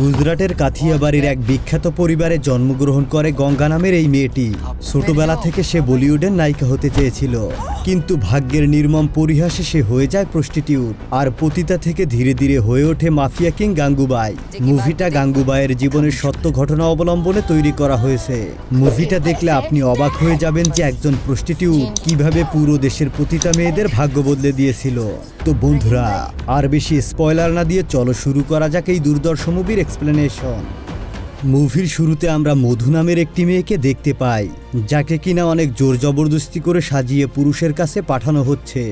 গুজরাটের কাথিয়াবাড়ির এক বিখ্যাত পরিবারে জন্মগ্রহণ করে গঙ্গা নামের এই মেয়েটি। ছোটবেলা থেকে সে বলিউডের নায়িকা হতে চেয়েছিল। কিন্তু ভাগ্যের নির্মম পরিহাসে সে হয়ে যায় প্রস্টিটিউট। আর পতিতা থেকে ধীরে ধীরে হয়ে ওঠে মাফিয়া কিং গাঙ্গুবাই। মুভিটা গাঙ্গুবাইয়ের জীবনের সত্য ঘটনা অবলম্বনে তৈরি করা হয়েছে। মুভিটা দেখলে আপনি অবাক হয়ে যাবেন যে একজন প্রস্টিটিউট কীভাবে পুরো দেশের পতিতা মেয়েদের ভাগ্য বদলে দিয়েছিল। তো বন্ধুরা, আর বেশি স্পয়লার না দিয়ে চলো শুরু করা যাক এই দুর্দর্শ মুভির explanation. মুভির শুরুতে আমরা মধু নামের একটি মেয়েকে দেখতে পাই, যাকে কিনা অনেক জোর জবরদস্তি করে সাজিয়ে পুরুষের কাছে পাঠানো হচ্ছে,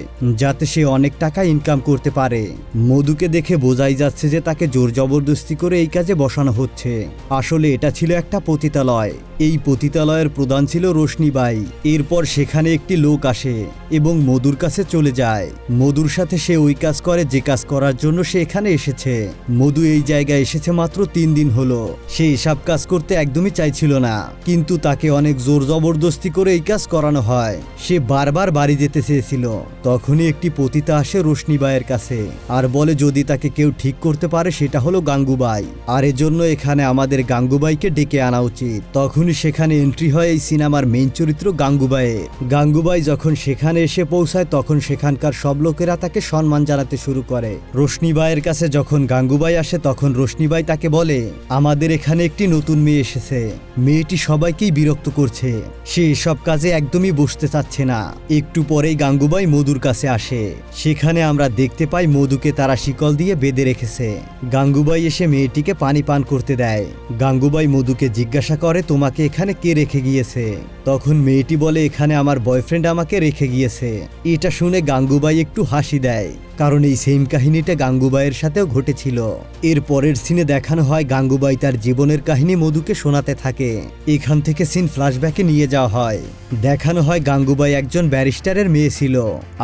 যাতে সে অনেক টাকা ইনকাম করতে পারে। মধুকে দেখে বোঝাই যাচ্ছে যে তাকে জোর জবরদস্তি করে এই কাজে বসানো হচ্ছে। আসলে এটা ছিল একটা পতিতালয়। এই পতিতালয়ের প্রধান ছিল রোশনিবাই এরপর সেখানে একটি লোক আসে এবং মধুর কাছে চলে যায়। মধুর সাথে সে ওই কাজ করে, যে কাজ করার জন্য সে এখানে এসেছে। মধু এই জায়গায় এসেছে মাত্র তিন দিন হলো। সে এসব কাজ করতে একদমই চাইছিল না, কিন্তু তাকে অনেক জোর জবরদস্তি করে এই কাজ করানো হয়। সে বারবার বাড়ি যেতে চেয়েছিল। তখনই একটি পতিতা আসে রোশনিবাইয়ের কাছে আর বলে, যদি তাকে কেউ ঠিক করতে পারে, সেটা হলো গাঙ্গুবাই আর এজন্য এখানে আমাদের গাঙ্গুবাইকে ডেকে আনা উচিত। তখনই সেখানে এন্ট্রি হয় এই সিনেমার মেইন চরিত্র গাঙ্গুবাইয়ের গাঙ্গুবাই যখন সেখানে এসে পৌঁছায়, তখন সেখানকার সব লোকেরা তাকে সম্মান জানাতে শুরু করে। রোশনিবাইয়ের কাছে যখন গাঙ্গুবাই আসে, তখন রোশনিবাই তাকে বলে, আমাদের এখানে একটি নতুন মেয়ে এসেছে। মেয়েটি সবাইকেই বিরক্ত করছে। সে এসব কাজে একদমই বসতে চাচ্ছে না। একটু পরেই গাঙ্গুবাই মধুর কাছে আসে। সেখানে আমরা দেখতে পাই মধুকে তারা শিকল দিয়ে বেঁধে রেখেছে। গাঙ্গুবাই এসে মেয়েটিকে পানি পান করতে দেয়। গাঙ্গুবাই মধুকে জিজ্ঞাসা করে, তোমাকে এখানে কে রেখে গিয়েছে? তখন মেয়েটি বলে, এখানে আমার বয়ফ্রেন্ড আমাকে রেখে গিয়েছে। এটা শুনে গাঙ্গুবাই একটু হাসি দেয়। কারণ এই সেম কাহিনীটা গাঙ্গুবাইয়ের সাথেও ঘটেছিল। এর পরের সিনে দেখানো হয়, গাঙ্গুবাই তার জীবনের কাহিনী মধুকে শোনাতে থাকে। এখান থেকে সিন ফ্ল্যাশব্যাকে নিয়ে যাওয়া হয়। দেখানো হয় গাঙ্গুবাই একজন ব্যারিস্টারের মেয়ে ছিল,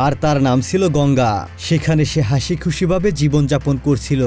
আর তার নাম ছিল গঙ্গা। সেখানে সে হাসি খুশিভাবে জীবনযাপন করছিল।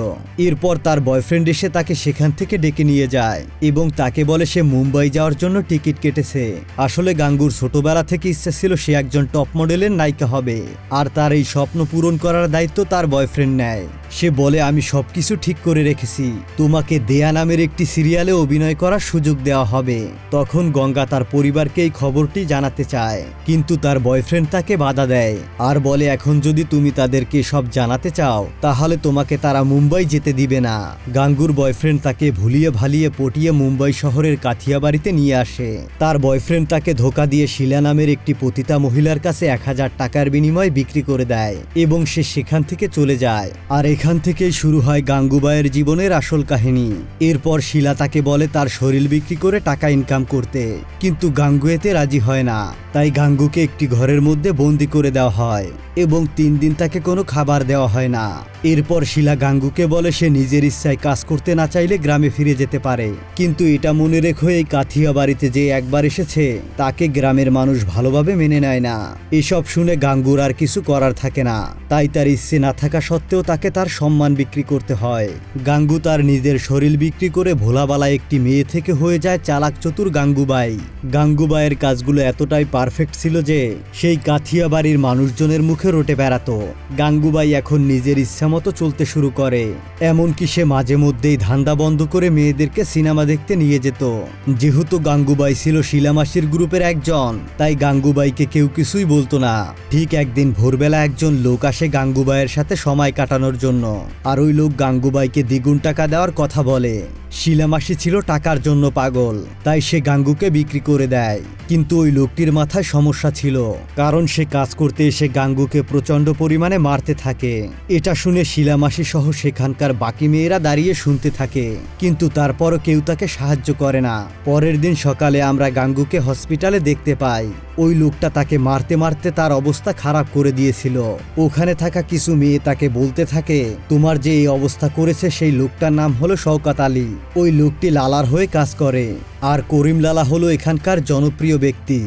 এরপর তার বয়ফ্রেন্ড এসে তাকে সেখান থেকে ডেকে নিয়ে যায়, এবং তাকে বলে সে মুম্বাই যাওয়ার জন্য টিকিট কেটেছে। আসলে গাঙ্গুর ছোটবেলা থেকে ইচ্ছা ছিল সে একজন টপ মডেলের নায়িকা হবে, আর তার এই স্বপ্ন পূরণ করার দায়িত্ব তার বয়ফ্রেন্ড নেয়। সে বলে, আমি সবকিছু ঠিক করে রেখেছি। তোমাকে দেয়া নামের একটি সিরিয়ালে অভিনয় করার সুযোগ দেওয়া হবে। তখন গঙ্গা তার পরিবারকে এই খবরটি জানাতে চায়, কিন্তু তার বয়ফ্রেন্ড তাকে বাধা দেয়। আর বলে, এখন যদি তুমি তাদেরকে সব জানাতে চাও, তাহলে তোমাকে তারা মুম্বাই যেতে দিবে না। গাঙ্গুর বয়ফ্রেন্ড তাকে ভুলিয়ে ভালিয়ে পটিয়ে মুম্বাই শহরের কাথিয়াবাড়িতে নিয়ে আসে। তার বয়ফ্রেন্ড তাকে ধোকা দিয়ে শিলা নামের একটি পতিতা মহিলার কাছে এক হাজার টাকার বিনিময়ে বিক্রি করে দেয় এবং সে সেখান থেকে চলে যায়। আর এখান থেকেই শুরু হয় গাঙ্গুবাইয়ের জীবনের আসল কাহিনী। এরপর শিলা তাকে বলে তার শরীর বিক্রি করে টাকা ইনকাম করতে কিন্তু গাঙ্গুয়েতে রাজি হয় না। তাই গাঙ্গুকে একটি ঘরের মধ্যে বন্দি করে দেওয়া হয় এবং তিন দিন তাকে কোনো খাবার দেওয়া হয় না। এরপর শিলা গাঙ্গুকে বলে সে নিজের ইচ্ছায় কাজ করতে না চাইলে গ্রামে ফিরে যেতে পারে। কিন্তু এটা মনে রেখো, এই কাথিয়া বাড়িতে যে একবার এসেছে, তাকে গ্রামের মানুষ ভালোভাবে মেনে নেয় না। এসব শুনে গাঙ্গুর আর কিছু করার থাকে না। তাই তার ইচ্ছে না থাকা সত্ত্বেও তাকে তার সম্মান বিক্রি করতে হয়। গাঙ্গু তার নিজের শরীর বিক্রি করে ভোলাবালা একটি মেয়ে থেকে হয়ে যায় চালাক চতুর গাঙ্গুবাই। গাঙ্গুবাইয়ের কাজগুলো এতটাই পারফেক্ট ছিল যে সেই কাথিয়া বাড়ির মানুষজনের মুখে রোটে বেড়াতো। গাঙ্গুবাই এখন নিজের ইচ্ছা মতো চলতে শুরু করে। এমনকি সে মাঝে মধ্যেই ধান্দা বন্ধ করে মেয়েদেরকে সিনেমা দেখতে নিয়ে যেত। যেহেতু গাঙ্গুবাই ছিল শিলামাসির গ্রুপের একজন, তাই গাঙ্গুবাইকে কেউ কিছুই বলতো না। ঠিক একদিন ভোরবেলা একজন লোক আসে গাঙ্গুবাইয়ের সাথে সময় কাটানোর জন্য। আর ওই লোক গাঙ্গুবাইকে দ্বিগুণ টাকা দেওয়ার কথা বলে। শিলামাসি ছিল টাকার জন্য পাগল, তাই সে গাঙ্গুকে বিক্রি করে দেয়। কিন্তু ওই লোকটির মাথায় সমস্যা ছিল, কারণ সে কাজ করতে এসে গাঙ্গুকে প্রচণ্ড পরিমাণে মারতে থাকে। এটা শুনে শিলামাসি সহ সেখানকার বাকি মেয়েরা দাঁড়িয়ে শুনতে থাকে, কিন্তু তারপরও কেউ তাকে সাহায্য করে না। পরের দিন সকালে আমরা গাঙ্গুকে হসপিটালে দেখতে পাই। ওই লোকটা তাকে মারতে মারতে তার অবস্থা খারাপ করে দিয়েছিল। ওখানে থাকা কিছু মেয়ে তাকে বলতে থাকে, তোমার যে এই অবস্থা করেছে সেই লোকটার নাম হলো শওকাত আলী। ওই লোকটি লালার হয়ে কাজ করে। আর করিম লালা হলো এখানকার জনপ্রিয় ব্যক্তি।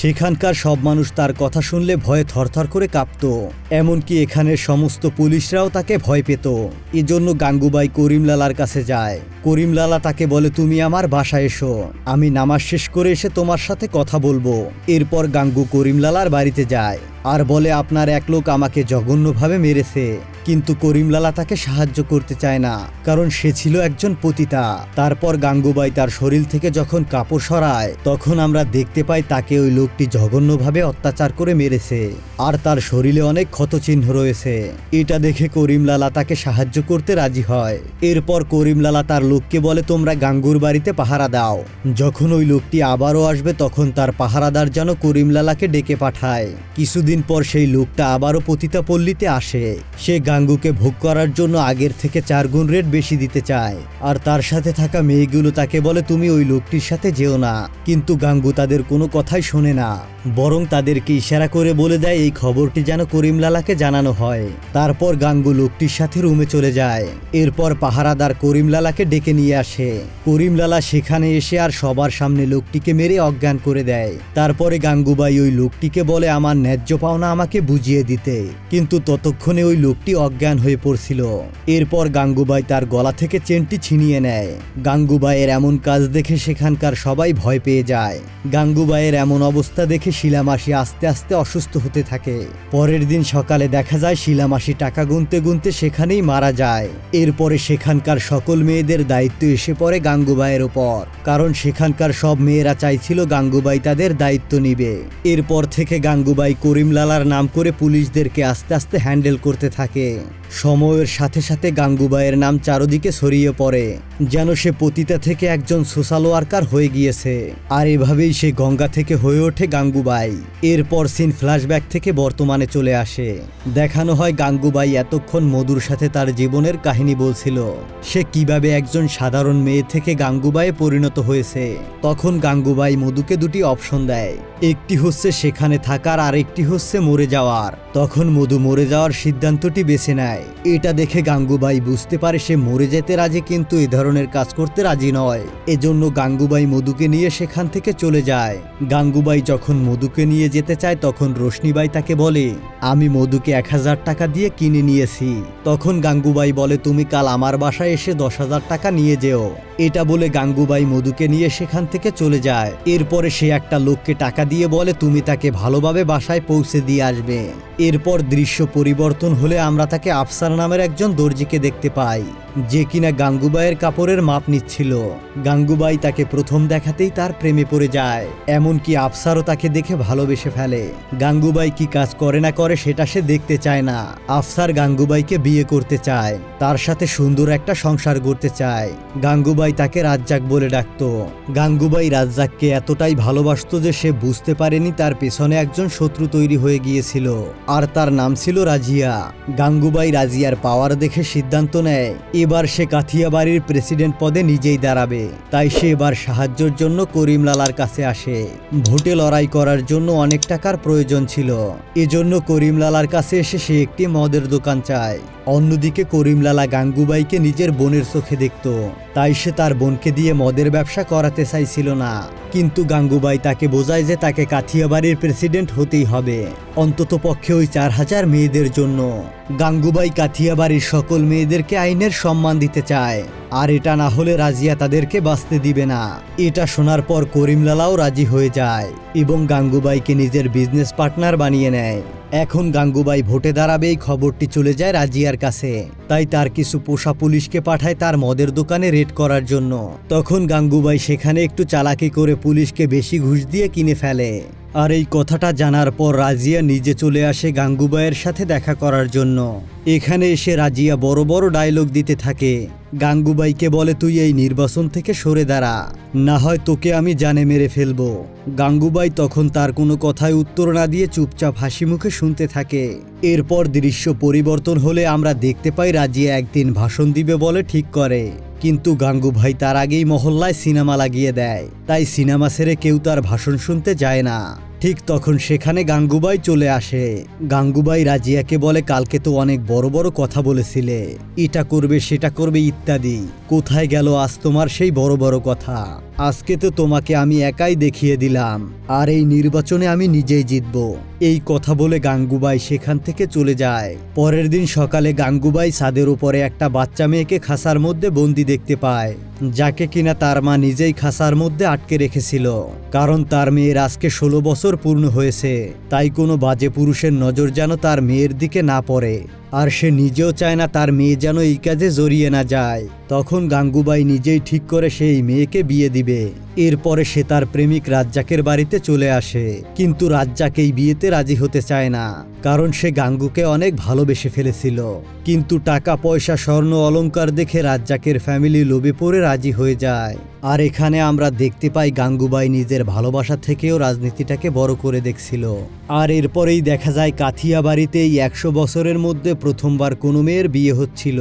সেখানকার সব মানুষ তার কথা শুনলে ভয়ে থরথর করে কাঁপত। এমনকি এখানের সমস্ত পুলিশরাও তাকে ভয় পেত। এজন্য গাঙ্গুবাই করিমলালার কাছে যায়। করিমলালা তাকে বলে, তুমি আমার বাসায় এসো। আমি নামাজ শেষ করে এসে তোমার সাথে কথা বলব। এরপর গাঙ্গু করিমলালার বাড়িতে যায়। আর বলে, আপনার এক লোক আমাকে জঘন্যভাবে মেরেছে। কিন্তু করিমলালা তাকে সাহায্য করতে চায় না, কারণ সে ছিল একজন পতিতা। তারপর গাঙ্গুবাই তার শরীর থেকে যখন কাপড় সরায়, তখন আমরা দেখতে পাই তাকে ওই লোকটি জঘন্যভাবে অত্যাচার করে মেরেছে। আর তার শরীরে অনেক ক্ষতচিহ্ন রয়েছে। এটা দেখে করিমলালা তাকে সাহায্য করতে রাজি হয়। এরপর করিমলালা তার লোককে বলে, তোমরা গাঙ্গুর বাড়িতে পাহারা দাও। যখন ওই লোকটি আবারও আসবে, তখন তার পাহারাদার যেন করিমলালাকে ডেকে পাঠায়। কিছুদিন পর সেই লোকটা আবারও পতিতা পল্লীতে আসে। সে গাঙ্গুকে ভোগ করার জন্য আগের থেকে চার গুণ রেট বেশি দিতে চায়। আর তার সাথে থাকা মেয়েগুলো তাকে বলে, তুমি ওই লোকটির সাথে যেও না। কিন্তু গাঙ্গু তাদের কোনো কথাই শোনে না। বরং তাদেরকে ইশারা করে বলে দেয়, এই খবরটি যেন করিমলালাকে জানানো হয়। তারপর গাঙ্গু লোকটির সাথে রুমে চলে যায়। এরপর পাহারাদার করিমলালাকে ডেকে নিয়ে আসে। করিমলালা সেখানে এসে আর সবার সামনে লোকটিকে মেরে অজ্ঞান করে দেয়। তারপরে গাঙ্গুবাই ওই লোকটিকে বলে, আমার ন্যায্য পাওনা আমাকে বুঝিয়ে দিতে। কিন্তু ততক্ষণে ওই লোকটি অজ্ঞান হয়ে পড়ছিল। এরপর গাঙ্গুবাই তার গলা থেকে চেনটি ছিনিয়ে নেয়। গাঙ্গুবাইয়ের এমন কাজ দেখে সেখানকার সবাই ভয় পেয়ে যায়। গাঙ্গুবাইয়ের এমন অবস্থা দেখে শিলামাসি আস্তে আস্তে অসুস্থ হতে থাকে। পরের দিন সকালে দেখা যায় শিলামাসি টাকা গুনতে গুনতে সেখানেই মারা যায়। এরপরে সেখানকার সকল মেয়েদের দায়িত্ব এসে পড়ে গাঙ্গুবাইয়ের ওপর। কারণ সেখানকার সব মেয়েরা চাইছিল গাঙ্গুবাই তাদের দায়িত্ব নিবে। এরপর থেকে গাঙ্গুবাই করিমলালার নাম করে পুলিশদেরকে আস্তে আস্তে হ্যান্ডেল করতে থাকে। সময়ের সাথে সাথে গাঙ্গুবাইয়ের নাম চারদিকে ছড়িয়ে পড়ে, যেন সে পতিতা থেকে একজন সোশ্যাল ওয়ার্কার হয়ে গিয়েছে। আর এভাবেই সে গঙ্গা থেকে হয়ে ওঠে গাঙ্গুবাই এরপর সিন ফ্ল্যাশব্যাক থেকে বর্তমানে চলে আসে। দেখানো হয় গাঙ্গুবাই এতক্ষণ মধুর সাথে তার জীবনের কাহিনী বলছিল। সে কীভাবে একজন সাধারণ মেয়ে থেকে গাঙ্গুবাইয়ে পরিণত হয়েছে। তখন গাঙ্গুবাই মধুকে দুটি অপশন দেয়। একটি হচ্ছে সেখানে থাকার আর একটি হচ্ছে মরে যাওয়ার। তখন মধু মরে যাওয়ার সিদ্ধান্তটি বেছে নেয়। এটা দেখে গাঙ্গুবাই বুঝতে পারে সে মরে যেতে রাজি, কিন্তু এ ধরনের কাজ করতে রাজি নয়। এজন্য গাঙ্গুবাই মধুকে নিয়ে সেখান থেকে চলে যায়। গাঙ্গুবাই যখন মধুকে নিয়ে যেতে চায়, তখন রোশনিবাই তাকে বলে, আমি মধুকে এক হাজার টাকা দিয়ে কিনে নিয়েছি। তখন গাঙ্গুবাই বলে, তুমি কাল আমার বাসায় এসে দশ হাজার টাকা নিয়ে যেও। এটা বলে গাঙ্গুবাই মধুকে নিয়ে সেখান থেকে চলে যায়। এরপরে সে একটা লোককে টাকা দিয়ে বলে, তুমি তাকে ভালোভাবে বাসায় পৌঁছে দিয়ে আসবে। এরপর দৃশ্য পরিবর্তন হলে আমরা তাকে আফসার নামের একজন দর্জিকে দেখতে পাই, যে কিনা গাঙ্গুবাইয়ের কাপড়ের মাপ নিচ্ছিল। গাঙ্গুবাই তাকে প্রথম দেখাতেই তার প্রেমে পড়ে যায়, এমনকি আফসারও তাকে দেখে ভালোবেসে ফেলে। গাঙ্গুবাই কি কাজ করে না করে সেটা সে দেখতে চায় না। আফসার গাঙ্গুবাইকে বিয়ে করতে চায়, তার সাথে সুন্দর একটা সংসার গড়তে চায়। গাঙ্গুবাই তাকে রাজ্জাক বলে ডাকতো। গাঙ্গুবাই রাজ্জাককে এতটাই ভালোবাসতো যে সে বুঝতে পারেনি তার পেছনে একজন শত্রু তৈরি হয়ে গিয়েছিল, আর তার নাম ছিল রাজিয়া। গাঙ্গুবাই রাজিয়ার পাওয়ার দেখে সিদ্ধান্ত নেয়, এবার সে কাথিয়াবাড়ির প্রেসিডেন্ট পদে নিজেই দাঁড়াবে। তাই সে এবার সাহায্যের জন্য করিমলালার কাছে আসে। ভোটে লড়াই করার জন্য অনেক টাকার প্রয়োজন ছিল। এজন্য করিমলালার কাছে এসে সে একটি মদের দোকান চায়। অন্যদিকে করিমলালা গাঙ্গুবাইকে নিজের বোনের চোখে দেখত। তাই সে তার বোনকে দিয়ে মদের ব্যবসা করাতে চাইছিল না। কিন্তু গাঙ্গুবাই তাকে বোঝায় যে তাকে কাথিয়াবাড়ির প্রেসিডেন্ট হতেই হবে, অন্তত পক্ষে ওই চার হাজার মেয়েদের জন্য। গাঙ্গুবাই কাথিয়াবাড়ির সকল মেয়েদেরকে আইনের সম্মান দিতে চায়। আর এটা না হলে রাজিয়া তাদেরকে বাঁচতে দিবে না। এটা শোনার পর করিমলালাও রাজি হয়ে যায় এবং গাঙ্গুবাইকে নিজের বিজনেস পার্টনার বানিয়ে নেয়। এখন গাঙ্গুবাই ভোটে দাঁড়াবে এই খবরটি চলে যায় রাজিয়ার কাছে। তাই তার কিছু পোষা পুলিশকে পাঠায় তার মদের দোকানে রেড করার জন্য। তখন গাঙ্গুবাই সেখানে একটু চালাকি করে পুলিশকে বেশি ঘুষ দিয়ে কিনে ফেলে। আর এই কথাটা জানার পর রাজিয়া নিজে চলে আসে গাঙ্গুবাইয়ের সাথে দেখা করার জন্য। এখানে এসে রাজিয়া বড় বড় ডায়লগ দিতে থাকে। গাঙ্গুবাইকে বলে, তুই এই নির্বাচন থেকে সরে দাঁড়া। না হয় তোকে আমি জানে মেরে ফেলব। গাঙ্গুবাই তখন তার কোনো কথায় উত্তর না দিয়ে চুপচাপ হাসি মুখে শুনতে থাকে। এরপর দৃশ্য পরিবর্তন হলে আমরা দেখতে পাই রাজিয়া একদিন ভাষণ দিবে বলে ঠিক করে। কিন্তু গাঙ্গুভাই তার আগেই মহল্লায় সিনেমা লাগিয়ে দেয়। তাই সিনেমা সেরে কেউ তার ভাষণ শুনতে যায় না। ঠিক তখন সেখানে গাঙ্গুবাই চলে আসে। গাঙ্গুবাই রাজিয়াকে বলে, কালকে তো অনেক বড় বড় কথা বলেছিলে। এটা করবে, সেটা করবে ইত্যাদি। কোথায় গেল আজ তোমার সেই বড় বড় কথা? আজকে তো তোমাকে আমি একাই দেখিয়ে দিলাম। আর এই নির্বাচনে আমি নিজেই জিতব। এই কথা বলে গাঙ্গুবাই সেখান থেকে চলে যায়। পরের দিন সকালে গাঙ্গুবাই ছাদের উপরে একটা বাচ্চা মেয়েকে খাসার মধ্যে বন্দি দেখতে পায়, যাকে কিনা তার মা নিজেই খাসার মধ্যে আটকে রেখেছিল। কারণ তার মেয়ের আজকে ষোলো বছর পূর্ণ হয়েছে, তাই কোনো বাজে পুরুষের নজর যেন তার মেয়ের দিকে না পড়ে। আর সে নিজেও চায় না তার মেয়ে যেন এই কাজে জড়িয়ে না যায়। তখন গাঙ্গুবাই নিজেই ঠিক করে সেই মেয়েকে বিয়ে দিবে। এরপরে সে তার প্রেমিক রাজ্জাকের বাড়িতে চলে আসে। কিন্তু রাজ্জাক এই বিয়েতে রাজি হতে চায় না, কারণ সে গাঙ্গুকে অনেক ভালোবেসে ফেলেছিল। কিন্তু টাকা, পয়সা, স্বর্ণ অলঙ্কার দেখে রাজ্জাকের ফ্যামিলি লোভে পড়ে রাজি হয়ে যায়। আর এখানে আমরা দেখতে পাই গাঙ্গুবাই নিজের ভালোবাসা থেকেও রাজনীতিটাকে বড় করে দেখছিল। আর এরপরেই দেখা যায় কাথিয়া বাড়িতে এই একশো বছরের মধ্যে প্রথমবার কোনো মেয়ের বিয়ে হচ্ছিল।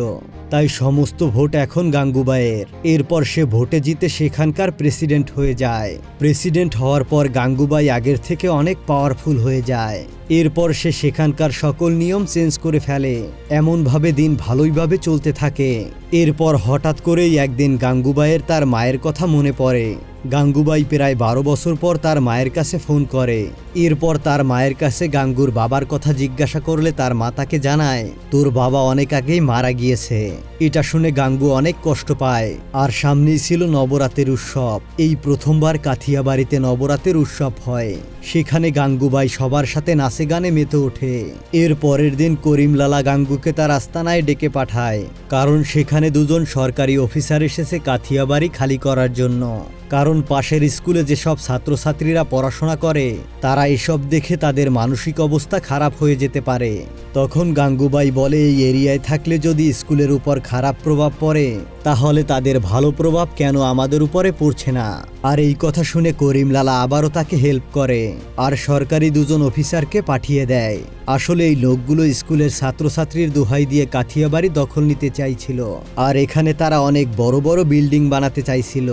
তাই সমস্ত ভোট এখন গাঙ্গুবাইয়ের। এরপর সে ভোটে জিতে সেখানকার প্রেসিডেন্ট হয়ে যায়। প্রেসিডেন্ট হওয়ার পর গাঙ্গুবাই আগের থেকে অনেক পাওয়ারফুল হয়ে যায়। এরপর সে সেখানকার সকল নিয়ম চেঞ্জ করে ফেলে। এমনভাবে দিন ভালোইভাবে চলতে থাকে। এরপর হঠাৎ করেই একদিন গাঙ্গুবাইয়ের তার মায়ের কথা মনে পড়ে। গাঙ্গুবাই প্রায় বারো বছর পর তার মায়ের কাছে ফোন করে। এরপর তার মায়ের কাছে গাঙ্গুর বাবার কথা জিজ্ঞাসা করলে তার মা তাকে জানায়, তোর বাবা অনেক আগেই মারা গিয়েছে। এটা শুনে গাঙ্গু অনেক কষ্ট পায়। আর সামনেই ছিল নবরাতের উৎসব। এই প্রথমবার কাথিয়া বাড়িতে নবরাতের উৎসব হয়। সেখানে গাঙ্গুবাই সবার সাথে নাচে গানে মেতে ওঠে। এর পরের দিন করিমলালা গাঙ্গুকে তার আস্তানায় ডেকে পাঠায়। কারণ সেখানে দুজন সরকারি অফিসার এসেছে কাথিয়া বাড়ি খালি করার জন্য। কারণ পাশের স্কুলে যেসব ছাত্রছাত্রীরা পড়াশোনা করে, তারা এসব দেখে তাদের মানসিক অবস্থা খারাপ হয়ে যেতে পারে। তখন গাঙ্গুবাই বলে, এই এরিয়ায় থাকলে যদি স্কুলের উপর খারাপ প্রভাব পড়ে, তাহলে তাদের ভালো প্রভাব কেন আমাদের উপরে পড়ছে না? আর এই কথা শুনে করিমলালা আবারও তাকে হেল্প করে, আর সরকারি দুজন অফিসারকে পাঠিয়ে দেয়। আসলে এই লোকগুলো স্কুলের ছাত্রছাত্রীর দোহাই দিয়ে কাথিয়া বাড়ি দখল নিতে চাইছিল, আর এখানে তারা অনেক বড় বড় বিল্ডিং বানাতে চাইছিল।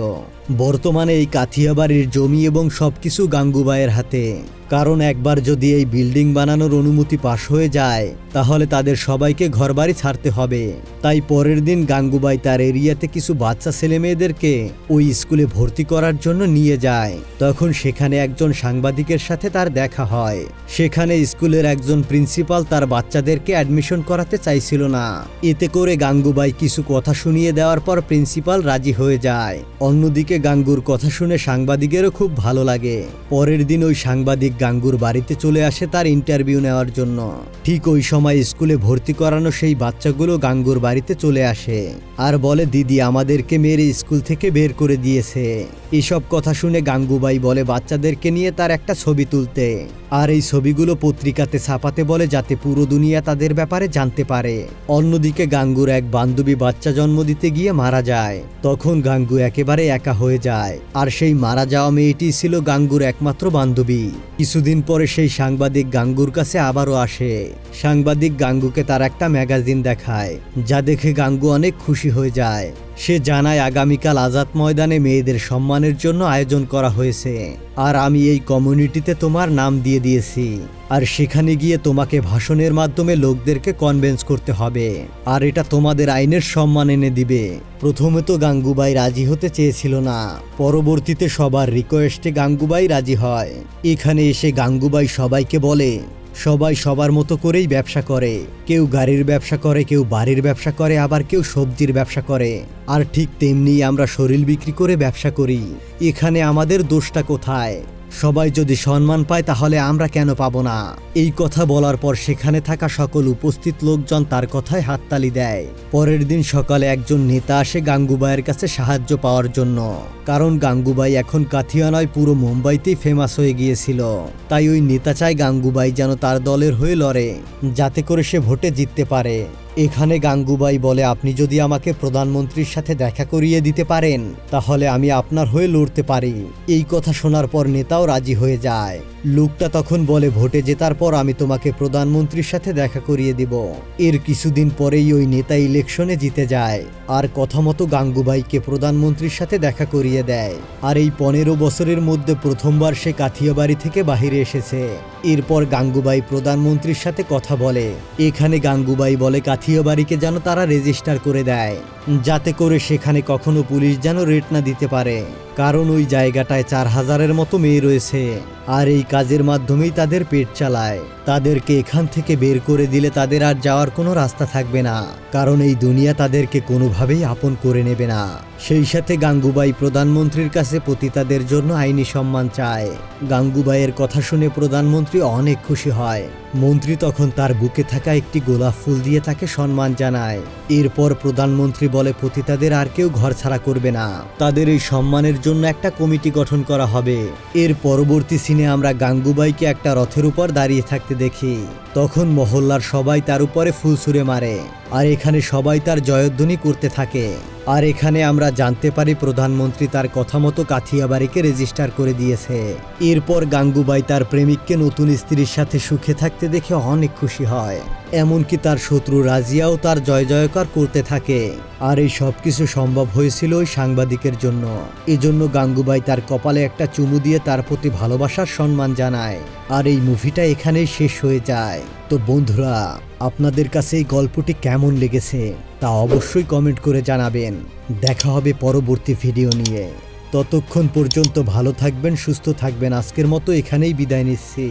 বর্তমানে এই কাথিয়াবাড়ির জমি এবং সবকিছু গাঙ্গুবাইয়ের হাতে। কারণ একবার যদি এই বিল্ডিং বানানোর অনুমতি পাশ হয়ে যায়, তাহলে তাদের সবাইকে ঘরবাড়ি ছাড়তে হবে। তাই পরের দিন গাঙ্গুবাই তার এরিয়াতে কিছু বাচ্চা ছেলেমেয়েদেরকে ওই স্কুলে ভর্তি করার জন্য নিয়ে যায়। তখন সেখানে একজন সাংবাদিকের সাথে তার দেখা হয়। সেখানে স্কুলের একজন প্রিন্সিপাল তার বাচ্চাদেরকে অ্যাডমিশন করাতে চাইছিল না। এতে করে গাঙ্গুবাই কিছু কথা শুনিয়ে দেওয়ার পর প্রিন্সিপাল রাজি হয়ে যায়। অন্যদিকে গাঙ্গুর কথা শুনে সাংবাদিকেরও খুব ভালো লাগে। পরের দিন ওই সাংবাদিক গাঙ্গুর বাড়িতে চলে আসে তার ইন্টারভিউ নেওয়ার জন্য। ঠিক ওই সময় স্কুলে ভর্তি করানো সেই বাচ্চাগুলো গাঙ্গুর বাড়িতে চলে আসে। আর বলে, দিদি, আমাদেরকে মেরে স্কুল থেকে বের করে দিয়েছে। এসব কথা শুনে গাঙ্গুবাই বলে, বাচ্চাদেরকে নিয়ে তার একটা ছবি তুলতে। আর এই ছবিগুলো পত্রিকাতে ছাপাতে বলে যাতে পুরো দুনিয়া তাদের ব্যাপারে জানতে পারে। অন্যদিকে গাঙ্গুর এক বান্ধবী বাচ্চা জন্ম দিতে গিয়ে মারা যায়। তখন গাঙ্গু একেবারে একা হয়ে যায়। আর সেই মারা যাওয়া মেয়েটি ছিল গাঙ্গুর একমাত্র বান্ধবী। কিছুদিন পরে সেই সাংবাদিক গাঙ্গুর কাছে আবারও আসে। সাংবাদিক গাঙ্গুকে তার একটা ম্যাগাজিন দেখায়, যা দেখে গাঙ্গু অনেক খুশি হয়ে যায়। সে জানায় আগামীকাল আজাদ ময়দানে মেয়েদের সম্মানের জন্য আয়োজন করা হয়েছে। আর আমি এই কমিউনিটিতে তোমার নাম দিয়ে দিয়েছি। আর সেখানে গিয়ে তোমাকে ভাষণের মাধ্যমে লোকদেরকে কনভেন্স করতে হবে। আর এটা তোমাদের আইনের সম্মান এনে দিবে। প্রথমে তো গাঙ্গুবাই রাজি হতে চেয়েছিল না। পরবর্তীতে সবার রিকোয়েস্টে গাঙ্গুবাই রাজি হয়। এখানে এসে গাঙ্গুবাই সবাইকে বলে সবাই সবার মতো করেই ব্যবসা করে। কেউ গাড়ির ব্যবসা করে, কেউ বাড়ির ব্যবসা করে, আবার কেউ সবজির ব্যবসা করে। আর ঠিক তেমনি আমরা শরীর বিক্রি করে ব্যবসা করি। এখানে আমাদের দোষটা কোথায়? সবাই যদি সম্মান পায় তাহলে আমরা কেন পাবো না? এই কথা বলার পর সেখানে থাকা সকল উপস্থিত লোকজন তার কথায় হাততালি দেয়। পরের দিন সকালে একজন নেতা আসে গাঙ্গুবাইয়ের কাছে সাহায্য পাওয়ার জন্য। কারণ গাঙ্গুবাই এখন কাথিয়া নয় পুরো মুম্বাইতেই ফেমাস হয়ে গিয়েছিল। তাই ওই নেতা চায় গাঙ্গুবাই যেন তার দলের হয়ে লড়ে, যাতে করে সে ভোটে জিততে পারে। এখানে গাঙ্গুবাই বলে, আপনি যদি আমাকে প্রধানমন্ত্রীর সাথে দেখা করিয়ে দিতে পারেন, তাহলে আমি আপনার হয়ে লড়তে পারি। এই কথা শোনার পর নেতাও রাজি হয়ে যায়। লোকটা তখন বলে, ভোটে জেতার পর আমি তোমাকে প্রধানমন্ত্রীর সাথে দেখা করিয়ে দিব। এর কিছুদিন পরেই ওই নেতা ইলেকশনে জিতে যায়। আর কথা মতো গাঙ্গুবাইকে প্রধানমন্ত্রীর সাথে দেখা করিয়ে দেয়। আর এই পনেরো বছরের মধ্যে প্রথমবার সে কাথিয়াবাড়ি থেকে বাহিরে এসেছে। এরপর গাঙ্গুবাই প্রধানমন্ত্রীর সাথে কথা বলে। এখানে গাঙ্গুবাই বলে কাথিয়াবাড়িকে যেন তারা রেজিস্টার করে দেয়। যাতে করে সেখানে কখনো পুলিশ যেন রেট না দিতে পারে। কারণ ওই জায়গাটায় চার হাজারের মতো মেয়ে রয়েছে। আর এই কাজের মাধ্যমেই তাদের পেট চালায়। তাদেরকে এখান থেকে বের করে দিলে তাদের আর যাওয়ার কোনো রাস্তা থাকবে না। কারণ এই দুনিয়া তাদেরকে কোনোভাবেই আপন করে নেবে না। সেই সাথে গাঙ্গুবাই প্রধানমন্ত্রীর কাছে পতিতাদের জন্য আইনি সম্মান চায়। গাঙ্গুবাইয়ের কথা শুনে প্রধানমন্ত্রী অনেক খুশি হয়। মন্ত্রী তখন তার বুকে থাকা একটি গোলাপ ফুল দিয়ে তাকে সম্মান জানায়। এরপর প্রধানমন্ত্রী বলে, পতিতাদের আর কেউ ঘর ছাড়া করবে না। তাদের এই সম্মানের জন্য একটা কমিটি গঠন করা হবে। এর পরবর্তী সিনে আমরা গাঙ্গুবাইকে একটা রথের উপর দাঁড়িয়ে থাকতে দেখি। তখন মহল্লার সবাই তার উপরে ফুল ছুঁড়ে মারে। আর এখানে সবাই তার জয়ধ্বনি করতে থাকে। আর এখানে আমরা জানতে পারি প্রধানমন্ত্রী তার কথা মতো কাথিয়াবাড়িকে রেজিস্টার করে দিয়েছে। এরপর গাঙ্গুবাই তার প্রেমিককে নতুন স্ত্রীর সাথে সুখে থাকতে দেখে অনেক খুশি হয়। এমনকি তার শত্রু রাজিয়াও তার জয় জয়কার করতে থাকে। আর এই সব কিছু সম্ভব হয়েছিল ওই সাংবাদিকের জন্য। এজন্য গাঙ্গুবাই তার কপালে একটা চুমু দিয়ে তার প্রতি ভালোবাসার সম্মান জানায়। আর এই মুভিটা এখানেই শেষ হয়ে যায়। তো বন্ধুরা আপনাদের কাছে এই গল্পটি কেমন লেগেছে তা অবশ্যই কমেন্ট করে জানাবেন। দেখা হবে পরবর্তী ভিডিও নিয়ে। ততক্ষণ পর্যন্ত ভালো থাকবেন, সুস্থ থাকবেন। আজকের মতো এখানেই বিদায় নিচ্ছি।